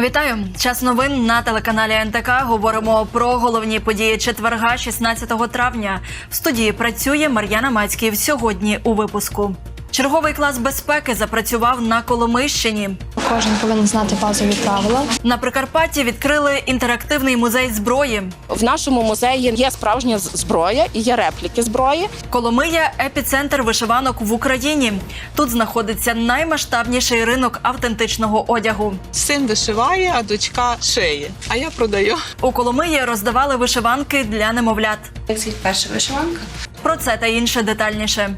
Вітаю! Час новин на телеканалі НТК. Говоримо про головні події четверга, 16 травня. В студії працює Мар'яна Мацьків. Сьогодні у випуску. Черговий клас безпеки запрацював на Коломищині. Кожен повинен знати базові правила. На Прикарпатті відкрили інтерактивний музей зброї. В нашому музеї є справжня зброя і є репліки зброї. Коломия епіцентр вишиванок в Україні. Тут знаходиться наймасштабніший ринок автентичного одягу. Син вишиває, а дочка шиє. А я продаю. У Коломиї роздавали вишиванки для немовлят. Як звідь перша вишиванка? Про це та інше детальніше.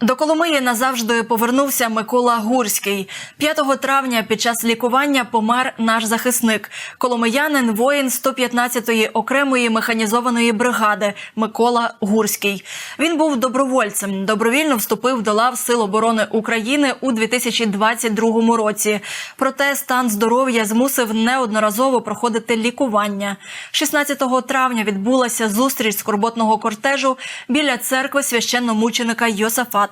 До Коломиї назавжди повернувся Микола Гурський. 5 травня під час лікування помер наш захисник, коломиянин, воїн 115-ї окремої механізованої бригади Микола Гурський. Він був добровольцем. Добровільно вступив до лав Сил оборони України у 2022 році. Проте стан здоров'я змусив неодноразово проходити лікування. 16 травня відбулася зустріч скорботного кортежу біля церкви священномученика Йосафата.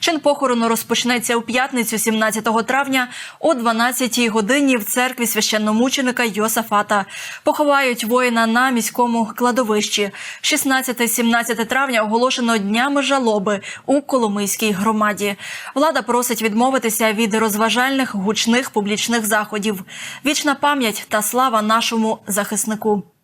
Чин похорону розпочнеться у п'ятницю, 17 травня, о 12 годині в церкві священномученика Йосафата. Поховають воїна на міському кладовищі. 16-17 травня оголошено днями жалоби у Коломийській громаді. Влада просить відмовитися від розважальних гучних публічних заходів. Вічна пам'ять та слава нашому захиснику.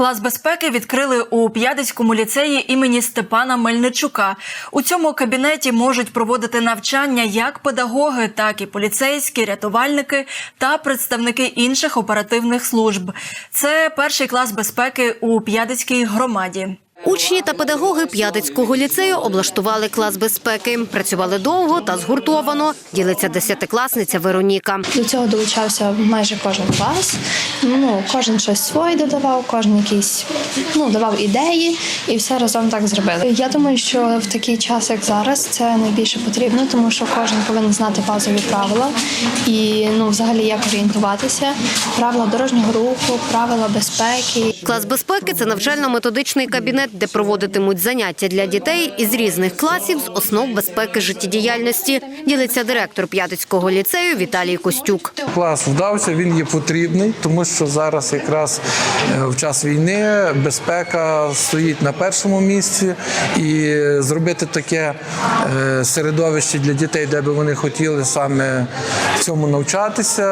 Клас безпеки відкрили у П'ядицькому ліцеї імені Степана Мельничука. У цьому кабінеті можуть проводити навчання як педагоги, так і поліцейські, рятувальники та представники інших оперативних служб. Це перший клас безпеки у П'ядицькій громаді. Учні та педагоги П'ядицького ліцею облаштували клас безпеки. Працювали довго та згуртовано. Ділиться десятикласниця Вероніка. До цього долучався майже кожен клас. Ну, кожен щось своє додавав, кожен якийсь ну, давав ідеї і все разом так зробили. Я думаю, що в такий час, як зараз, це найбільше потрібно, тому що кожен повинен знати базові правила і ну, взагалі як орієнтуватися, правила дорожнього руху, правила безпеки. Клас безпеки це навчально-методичний кабінет, де проводитимуть заняття для дітей із різних класів з основ безпеки життєдіяльності. Ділиться директор П'ядицького ліцею Віталій Костюк. Клас вдався, він є потрібний, тому що зараз якраз е, в час війни безпека стоїть на першому місці, і зробити таке е, середовище для дітей, де би вони хотіли саме цьому навчатися,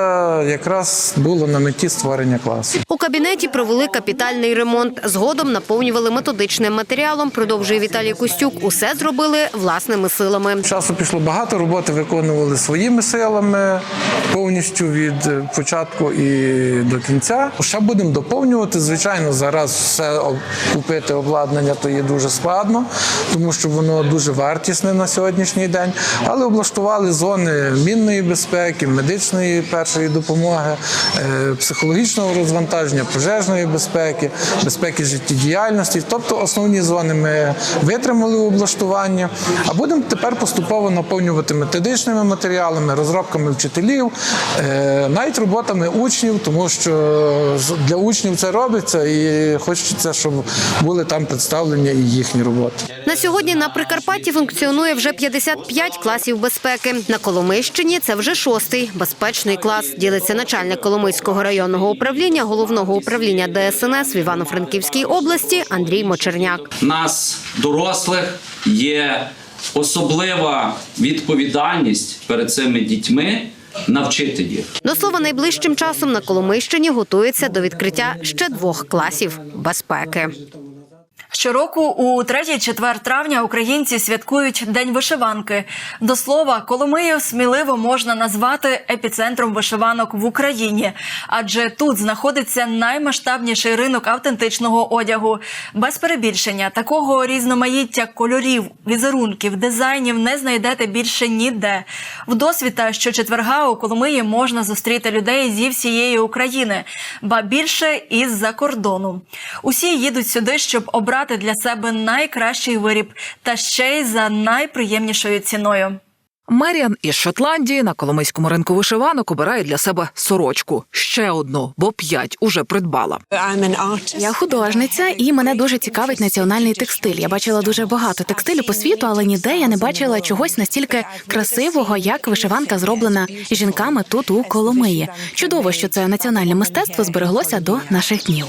якраз було на меті створення класу. У кабінеті провели капітальний ремонт. Згодом наповнювали методичним матеріалом. Продовжує Віталій Костюк. Усе зробили власними силами. Часу пішло багато, роботи виконували своїми силами повністю від е, початку і до кінця. Ще будемо доповнювати. Звичайно, зараз все купити обладнання то є дуже складно, тому що воно дуже вартісне на сьогоднішній день. Але облаштували зони мінної безпеки, медичної першої допомоги, е, психологічного розвантаження, пожежної безпеки, безпеки життєдіяльності. Тобто основні зони ми витримали облаштування, а будемо тепер поступово наповнювати методичними матеріалами, розробками вчителів, е, навіть роботами учнів, тому що для учнів це робиться і хочеться, щоб були там представлені і їхні роботи. На сьогодні на Прикарпатті функціонує вже 55 класів безпеки. На Коломийщині це вже шостий безпечний клас. Ділиться начальник Коломийського районного управління головного управління ДСНС в Івано-Франківській області Андрій Мочерняк. нас, дорослих, є особлива відповідальність перед цими дітьми навчити їх. До слова, найближчим часом на Коломийщині готується до відкриття ще двох класів безпеки. Щороку у 3-4 травня українці святкують День вишиванки. До слова, Коломию сміливо можна назвати епіцентром вишиванок в Україні, адже тут знаходиться наймасштабніший ринок автентичного одягу. Без перебільшення такого різноманіття кольорів, візерунків, дизайнів не знайдете більше ніде. В досвіта щочетверга у Коломиї можна зустріти людей зі всієї України, ба більше із-за кордону. Усі їдуть сюди, щоб обрати для себе найкращий виріб та ще й за найприємнішою ціною. Меріан із Шотландії на Коломийському ринку вишиванок обирає для себе сорочку. Ще одну, бо п'ять уже придбала. Я художниця, і мене дуже цікавить національний текстиль. Я бачила дуже багато текстилю по світу, але ніде я не бачила чогось настільки красивого, як вишиванка зроблена жінками тут у Коломиї. Чудово, що це національне мистецтво збереглося до наших днів.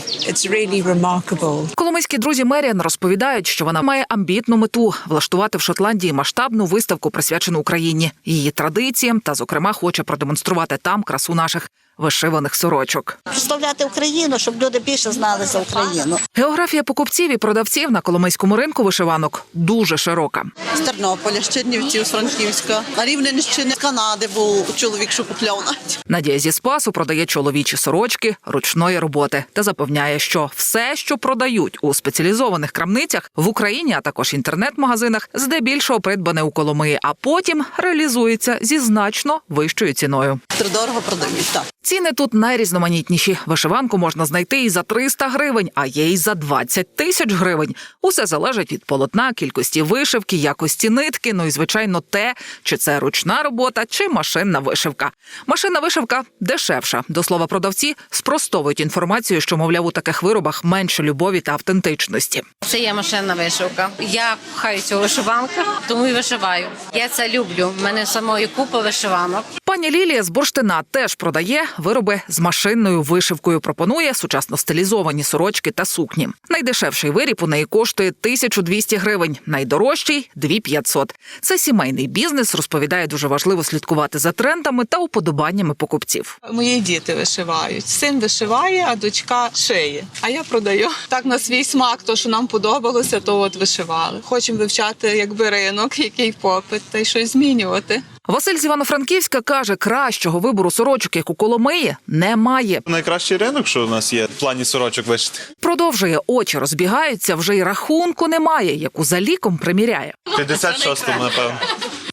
Коломийські друзі Меріан розповідають, що вона має амбітну мету влаштувати в Шотландії масштабну виставку, присвячену Україні, її традиціям та, зокрема, хоче продемонструвати там красу наших вишиваних сорочок. Представляти Україну, щоб люди більше знали за Україну. Географія покупців і продавців на Коломийському ринку вишиванок дуже широка. З Тернополя, з Чернівців, з Франківська. На Рівненщини, з Канади був чоловік, що купляв навіть. Надія зі Спасу продає чоловічі сорочки ручної роботи та запевняє, що все, що продають у спеціалізованих крамницях в Україні, а також інтернет-магазинах, здебільшого придбане у Коломиї, а потім реалізується зі значно вищою ціною. Дорого продають, так. Ціни тут найрізноманітніші. Вишиванку можна знайти і за 300 гривень, а є і за 20 тисяч гривень. Усе залежить від полотна, кількості вишивки, якості нитки. Ну і звичайно, те, чи це ручна робота, чи машинна вишивка. Машинна вишивка дешевша. До слова, продавці спростовують інформацію, що мовляв у таких виробах менше любові та автентичності. Це є машинна вишивка. Я кохаю цю вишиванку, тому і вишиваю. Я це люблю. У мене самої купа вишиванок. Пані Лілія з Бурштина теж продає вироби з машинною вишивкою. Пропонує сучасно стилізовані сорочки та сукні. Найдешевший виріб у неї коштує 1200 гривень, найдорожчий 2500. Це сімейний бізнес. Розповідає, дуже важливо слідкувати за трендами та уподобаннями покупців. Мої діти вишивають. Син вишиває, а дочка шиє. А я продаю. Так на свій смак, то що нам подобалося, то от вишивали. Хочемо вивчати якби ринок, який попит, та й щось змінювати. Василь з Івано-Франківська каже, кращого вибору сорочок, як у Коломиї, немає. Найкращий ринок, що у нас є в плані сорочок вишити. Продовжує очі розбігаються, вже й рахунку немає, яку за ліком приміряє. 56-му, напевно.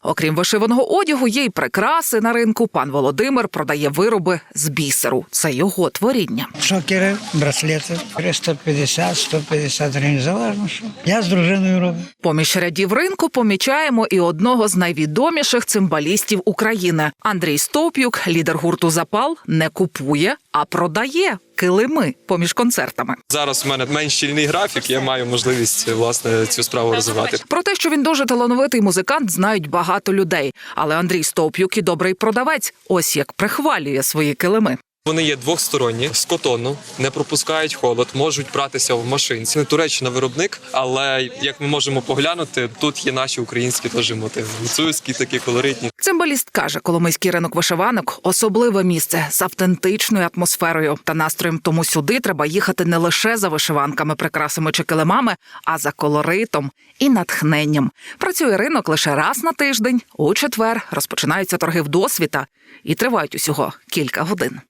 Окрім вишиваного одягу, є й прикраси на ринку. Пан Володимир продає вироби з бісеру. Це його творіння. Шокери, браслети 350-150 гривень, залежно що. Я з дружиною роблю. Поміж рядів ринку помічаємо і одного з найвідоміших цимбалістів України. Андрій Стовп'юк, лідер гурту Запал, не купує, а продає килими поміж концертами. Зараз в мене менш щільний графік, я маю можливість власне цю справу розвивати. Про те, що він дуже талановитий музикант, знають багато людей. Але Андрій Стовп'юк і добрий продавець. Ось як прихвалює свої килими. Вони є двохсторонні з котону, не пропускають холод, можуть братися в машинці. Не Туреччина виробник, але як ми можемо поглянути, тут є наші українські теж мотиви. Гуцульські такі колоритні. Цимбаліст каже, Коломийський ринок вишиванок особливе місце з автентичною атмосферою та настроєм. Тому сюди треба їхати не лише за вишиванками, прикрасами чи килимами, а за колоритом і натхненням. Працює ринок лише раз на тиждень. У четвер розпочинаються торги в досвіта і тривають усього кілька годин.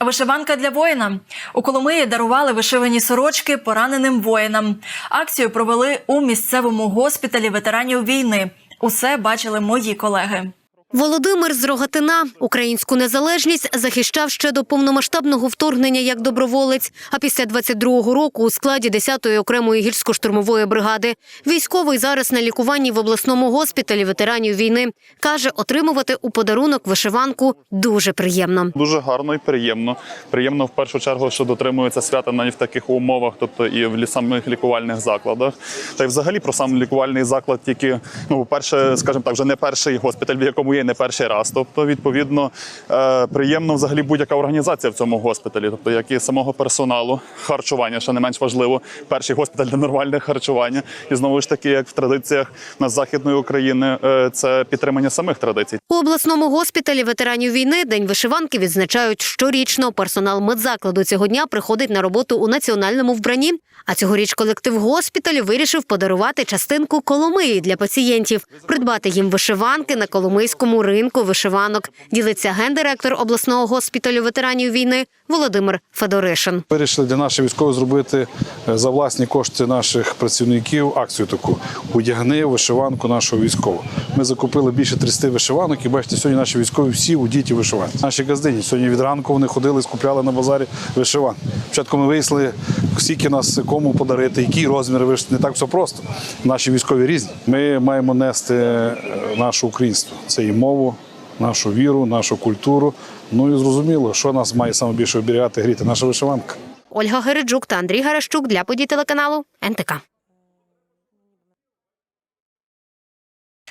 Вишиванка для воїна у Коломиї дарували вишивані сорочки пораненим воїнам. Акцію провели у місцевому госпіталі ветеранів війни. Усе бачили мої колеги. Володимир з Рогатина українську незалежність захищав ще до повномасштабного вторгнення як доброволець. А після 22-го року у складі 10-ї окремої гірсько-штурмової бригади військовий зараз на лікуванні в обласному госпіталі ветеранів війни каже, отримувати у подарунок вишиванку дуже приємно. Дуже гарно і приємно. Приємно в першу чергу, що дотримується свята навіть в таких умовах, тобто і в самих лікувальних закладах. Та й взагалі про сам лікувальний заклад, тільки ну, перше, скажімо так, вже не перший госпіталь, в якому є не перший раз. Тобто, відповідно, е, приємно взагалі будь-яка організація в цьому госпіталі, тобто як і самого персоналу, харчування, що не менш важливо. Перший госпіталь для нормального харчування. І знову ж таки, як в традиціях на західної України, е, це підтримання самих традицій. У обласному госпіталі ветеранів війни День вишиванки відзначають щорічно. Персонал медзакладу цього дня приходить на роботу у національному вбранні. А цьогоріч колектив госпіталю вирішив подарувати частинку Коломиї для пацієнтів, придбати їм вишиванки на Коломийському ринку вишиванок. Ділиться гендиректор обласного госпіталю ветеранів війни Володимир Федоришин. Вирішили для наших військових зробити е, за власні кошти наших працівників акцію таку одягни вишиванку нашого військового. Ми закупили більше 300 вишиванок і бачите, сьогодні наші військові всі у діті вишиванці. Наші газдині сьогодні від ранку вони ходили, скупляли на базарі вишиванки. Спочатку ми вияснили, скільки нас кому подарити, який розмір вишити. Не так все просто. Наші військові різні. Ми маємо нести е, наше українство. Це і мову, нашу віру, нашу культуру. Ну і зрозуміло, що нас має саме більше оберігати, гріти наша вишиванка. Ольга Гереджук та Андрій Гарещук для подій телеканалу НТК.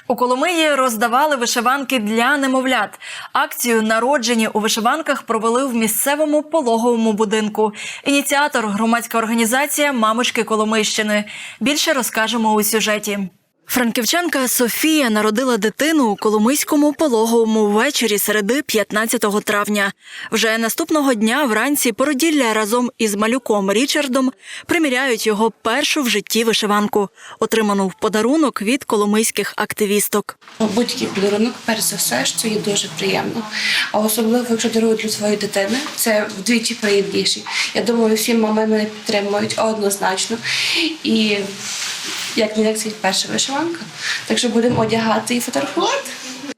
У Коломиї роздавали вишиванки для немовлят. Акцію народжені у вишиванках провели в місцевому пологовому будинку. Ініціатор громадська організація Мамочки Коломийщини. Більше розкажемо у сюжеті. Франківчанка Софія народила дитину у Коломийському пологовому ввечері середи 15 травня. Вже наступного дня вранці породілля разом із малюком Річардом приміряють його першу в житті вишиванку, отриману в подарунок від коломийських активісток. Будь-який подарунок, перш за все, що є дуже приємно. А особливо, якщо дарують для своєї дитини, це вдвічі приємніше. Я думаю, всі мами мене підтримують однозначно. І як не як це перша вишиванка. Так що будемо одягати і фотографувати.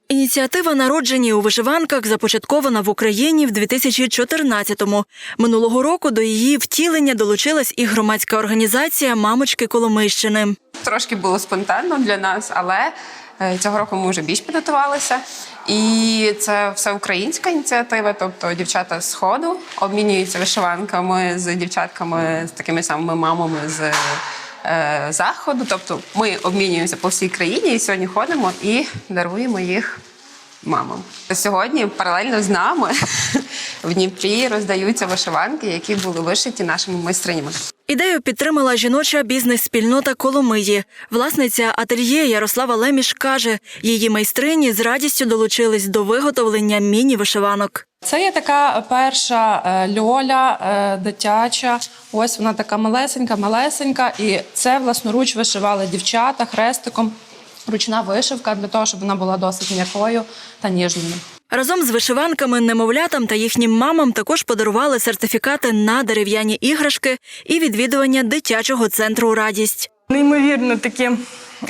Ініціатива народжені у вишиванках започаткована в Україні в 2014-му. Минулого року до її втілення долучилась і громадська організація Мамочки Коломийщини. Трошки було спонтанно для нас, але е, цього року ми вже більш підготувалися. І це все українська ініціатива, тобто дівчата з сходу обмінюються вишиванками з дівчатками, з такими самими мамами з е, заходу. Тобто ми обмінюємося по всій країні і сьогодні ходимо і даруємо їх мамам. Сьогодні паралельно з нами в Дніпрі роздаються вишиванки, які були вишиті нашими майстринями. Ідею підтримала жіноча бізнес-спільнота Коломиї. Власниця ательє Ярослава Леміш каже, її майстрині з радістю долучились до виготовлення міні-вишиванок. Це є така перша е, льоля е, дитяча. Ось вона така малесенька, малесенька. І це власноруч вишивали дівчата хрестиком. Ручна вишивка для того, щоб вона була досить м'якою та ніжною. Разом з вишиванками немовлятам та їхнім мамам також подарували сертифікати на дерев'яні іграшки і відвідування дитячого центру Радість. Неймовірно таке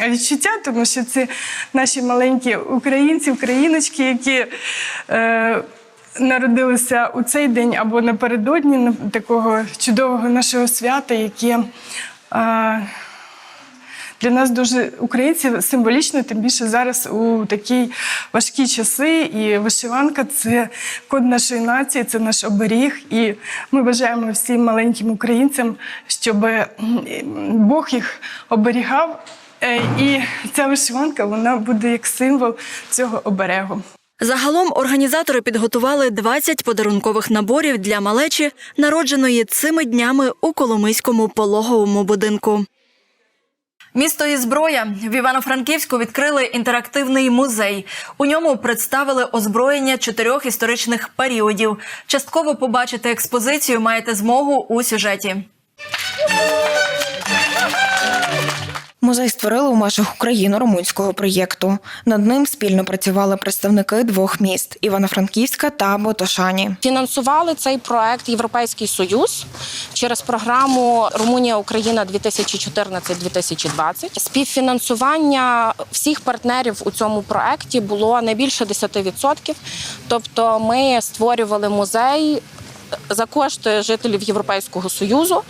відчуття, тому що це наші маленькі українці, україночки, які е, народилися у цей день або напередодні на- такого чудового нашого свята, яке для нас дуже українців символічно, тим більше зараз у такі важкі часи. І вишиванка це код нашої нації, це наш оберіг. І ми бажаємо всім маленьким українцям, щоб Бог їх оберігав. Е, І ця вишиванка вона буде як символ цього оберегу. Загалом організатори підготували 20 подарункових наборів для малечі, народженої цими днями у Коломийському пологовому будинку. Місто і зброя в Івано-Франківську відкрили інтерактивний музей. У ньому представили озброєння чотирьох історичних періодів. Частково побачити експозицію маєте змогу у сюжеті. Музей створили у межах україно-румунського проєкту. Над ним спільно працювали представники двох міст Івано-Франківська та Ботошані. Фінансували цей проект Європейський Союз через програму Румунія Україна 2014-2020. Співфінансування всіх партнерів у цьому проекті було не більше 10%. Тобто, ми створювали музей за кошти жителів Європейського Союзу.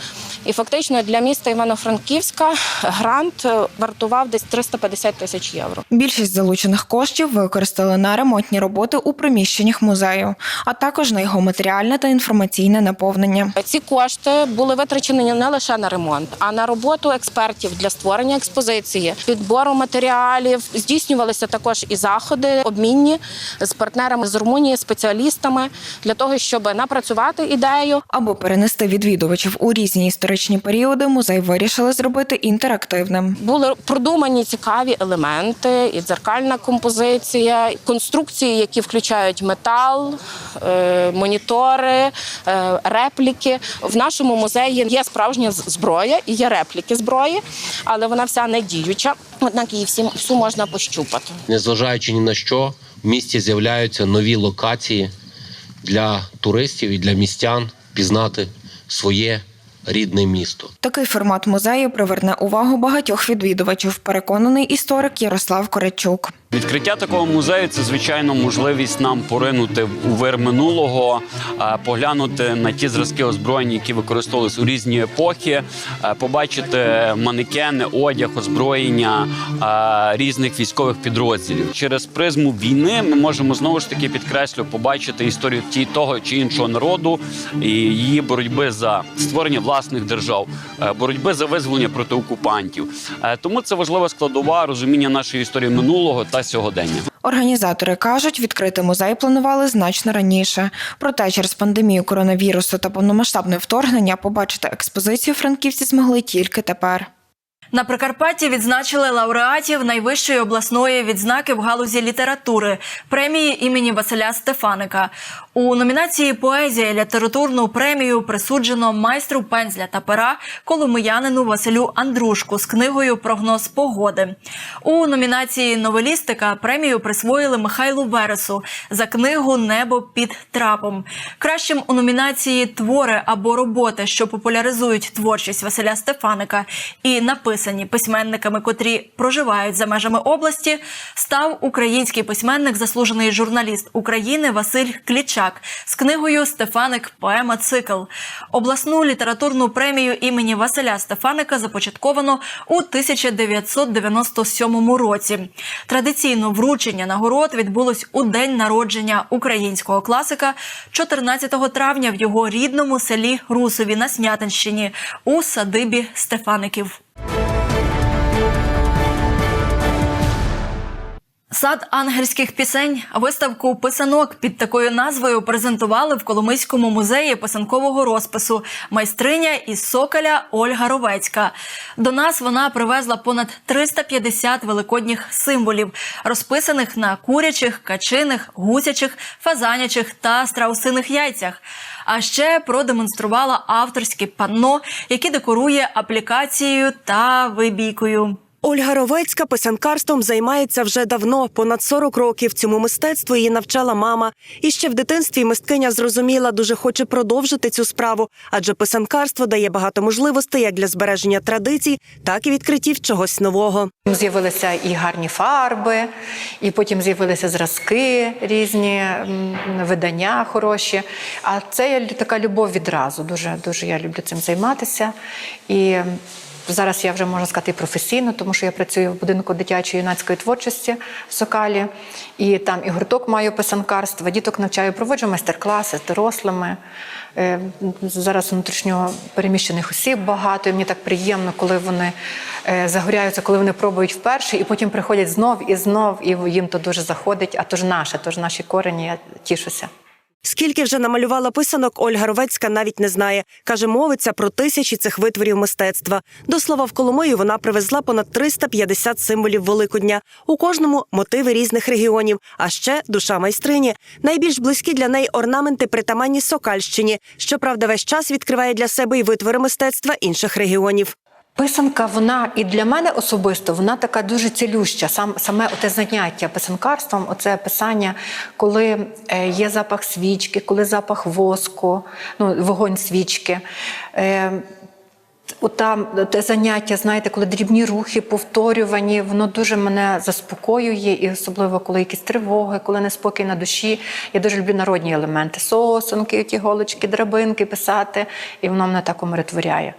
І фактично для міста Івано-Франківська грант е, вартував десь 350 тисяч євро. Більшість залучених коштів використали на ремонтні роботи у приміщеннях музею, а також на його матеріальне та інформаційне наповнення. Ці кошти були витрачені не лише на ремонт, а на роботу експертів для створення експозиції, підбору матеріалів. Здійснювалися також і заходи обмінні з партнерами з Румунії, спеціалістами для того, щоб напрацювати ідею. Аби перенести відвідувачів у різні історичні періоди, музей вирішили зробити інтерактивним. Були продумані цікаві елементи, і дзеркальна композиція, конструкції, які включають метал, е, монітори, е, репліки. В нашому музеї є справжня зброя і є репліки зброї, але вона вся не діюча. Однак її всі всю можна пощупати. Незважаючи ні на що, в місті з'являються нові локації, для туристів і для містян пізнати своє рідне місто. Такий формат музею приверне увагу багатьох відвідувачів, переконаний історик Ярослав Коречук. Відкриття такого музею це звичайно можливість нам поринути у вир минулого, поглянути на ті зразки озброєння, які використовувалися у різні епохи, побачити манекени, одяг, озброєння різних військових підрозділів. Через призму війни ми можемо знову ж таки підкреслю побачити історію ті того чи іншого народу і її боротьби за створення власних держав, боротьби за визволення проти окупантів. Тому це важлива складова розуміння нашої історії минулого та сьогодення. Організатори кажуть, відкрити музей планували значно раніше. Проте через пандемію коронавірусу та повномасштабне вторгнення побачити експозицію франківці змогли тільки тепер. На Прикарпатті відзначили лауреатів найвищої обласної відзнаки в галузі літератури премії імені Василя Стефаника. У номінації Поезія літературну премію присуджено майстру пензля та пера коломиянину Василю Андрушку з книгою Прогноз погоди. У номінації Новелістика премію присвоїли Михайлу Вересу за книгу Небо під трапом. Кращим у номінації Твори або роботи, що популяризують творчість Василя Стефаника і написані письменниками, котрі проживають за межами області, став український письменник, заслужений журналіст України Василь Клічак з книгою Стефаник Поема Цикл. Обласну літературну премію імені Василя Стефаника започатковано у 1997 році. Традиційно вручення нагород відбулось у день народження українського класика 14 травня в його рідному селі Русові на Снятинщині у садибі Стефаників. Сад ангельських пісень виставку писанок під такою назвою презентували в Коломийському музеї писанкового розпису майстриня із Соколя Ольга Ровецька. До нас вона привезла понад 350 великодніх символів, розписаних на курячих, качиних, гусячих, фазанячих та страусиних яйцях. А ще продемонструвала авторське панно, яке декорує аплікацією та вибійкою. Ольга Ровецька писанкарством займається вже давно, понад 40 років. Цьому мистецтву її навчала мама. І ще в дитинстві мисткиня зрозуміла, дуже хоче продовжити цю справу, адже писанкарство дає багато можливостей як для збереження традицій, так і відкриттів чогось нового. З'явилися і гарні фарби, і потім з'явилися зразки різні, видання хороші. А це є така любов відразу. Дуже дуже я люблю цим займатися. І зараз я вже можна сказати професійно, тому що я працюю в будинку дитячої юнацької творчості в Сокалі, і там і гурток маю писанкарства. Діток навчаю, проводжу майстер-класи з дорослими. Е, Зараз внутрішньо переміщених осіб багато. І мені так приємно, коли вони е, загоряються, коли вони пробують вперше, і потім приходять знов і знов, і їм то дуже заходить. А то ж наше, то ж наші корені. Я тішуся. Скільки вже намалювала писанок, Ольга Ровецька навіть не знає. Каже, мовиться про тисячі цих витворів мистецтва. До слова, в Коломию вона привезла понад 350 символів Великодня. У кожному мотиви різних регіонів, а ще душа майстрині. Найбільш близькі для неї орнаменти притаманні Сокальщині. Щоправда, весь час відкриває для себе і витвори мистецтва інших регіонів. Писанка, вона і для мене особисто вона така дуже цілюща. Сам саме оте заняття писанкарством, оце писання, коли е, є запах свічки, коли запах воску, ну вогонь свічки. Ота те заняття, знаєте, коли дрібні рухи повторювані, воно дуже мене заспокоює, і особливо коли якісь тривоги, коли неспокій на душі. Я дуже люблю народні елементи, сосунки, ті голочки, драбинки писати, і воно мене так умиротворяє.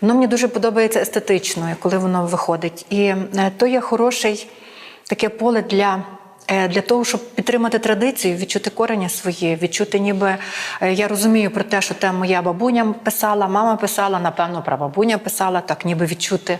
Воно мені дуже подобається естетично, коли воно виходить. І е, то є хороший таке поле для. Е, Для того, щоб підтримати традицію, відчути корення свої, відчути, ніби е, я розумію про те, що те моя бабуня писала, мама писала, напевно, прабабуня писала, так ніби відчути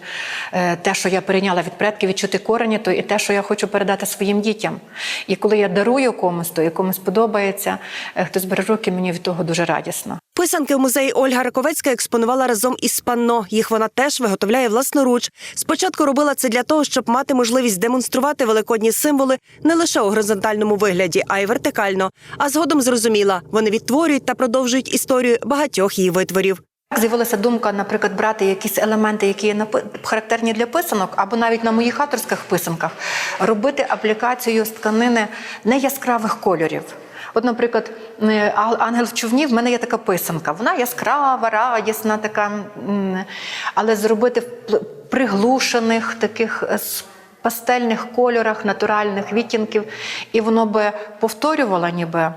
е, те, що я перейняла від предків, відчути корені, то і те, що я хочу передати своїм дітям. І коли я дарую комусь, то і комусь подобається, хтось бере руки, мені від того дуже радісно. Писанки в музеї Ольга Раковецька експонувала разом із панно. Їх вона теж виготовляє власноруч. Спочатку робила це для того, щоб мати можливість демонструвати великодні символи не лише у горизонтальному вигляді, а й вертикально. А згодом зрозуміла, вони відтворюють та продовжують історію багатьох її витворів. З'явилася думка, наприклад, брати якісь елементи, які є характерні для писанок, або навіть на моїх авторських писанках, робити аплікацію з тканини не яскравих кольорів. От, наприклад, е, ангел в човні, в мене є така писанка. Вона яскрава, радісна, така, але зробити приглушених таких е, пастельних кольорах, натуральних відтінків, і воно би повторювало ніби е,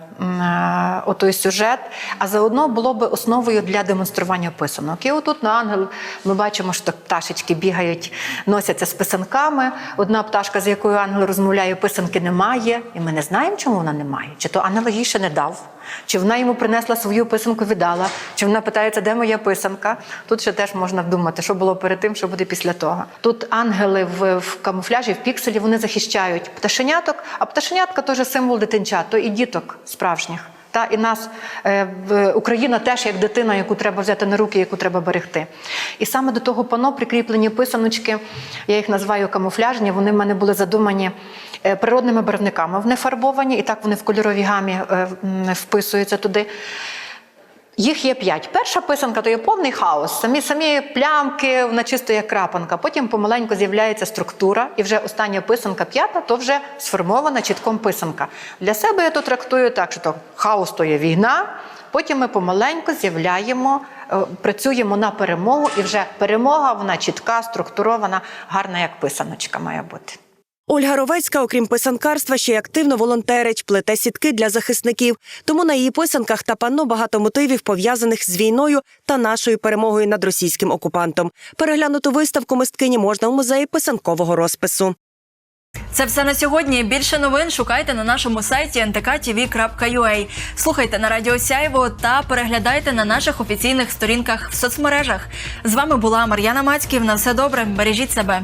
отой сюжет, а заодно було би основою для демонстрування писанок. І отут на ангел ми бачимо, що пташечки бігають, носяться з писанками. Одна пташка, з якою ангел розмовляє, писанки немає, і ми не знаємо, чому вона немає. Чи то ангел їй ще не дав, чи вона йому принесла свою писанку, віддала, чи вона питається, де моя писанка. Тут ще теж можна думати, що було перед тим, що буде після того. Тут ангели в, в камуфляжі, в пікселі, вони захищають пташеняток, а пташенятка теж символ дитинчат, то і діток справжніх. Та і нас е, Україна теж як дитина, яку треба взяти на руки, яку треба берегти. І саме до того пано прикріплені писаночки, я їх називаю камуфляжні. Вони в мене були задумані природними барвниками. Вони фарбовані, і так вони в кольоровій гамі е, вписуються туди. Їх є п'ять. Перша писанка то є повний хаос. Самі самі плямки, вона чисто як крапанка. Потім помаленьку з'являється структура, і вже остання писанка, п'ята, то вже сформована чітком писанка. Для себе я то трактую так, що то хаос то є війна. Потім ми помаленьку з'являємо, е, працюємо на перемогу, і вже перемога вона чітка, структурована, гарна, як писаночка має бути. Ольга Ровецька, окрім писанкарства, ще й активно волонтерить, плете сітки для захисників. Тому на її писанках та панно багато мотивів пов'язаних з війною та нашою перемогою над російським окупантом. Переглянути виставку мисткині можна у музеї писанкового розпису. Це все на сьогодні. Більше новин шукайте на нашому сайті ntk.tv.ua. Слухайте на Радіо Сяйво та переглядайте на наших офіційних сторінках в соцмережах. З вами була Мар'яна Мацьків. На все добре. Бережіть себе.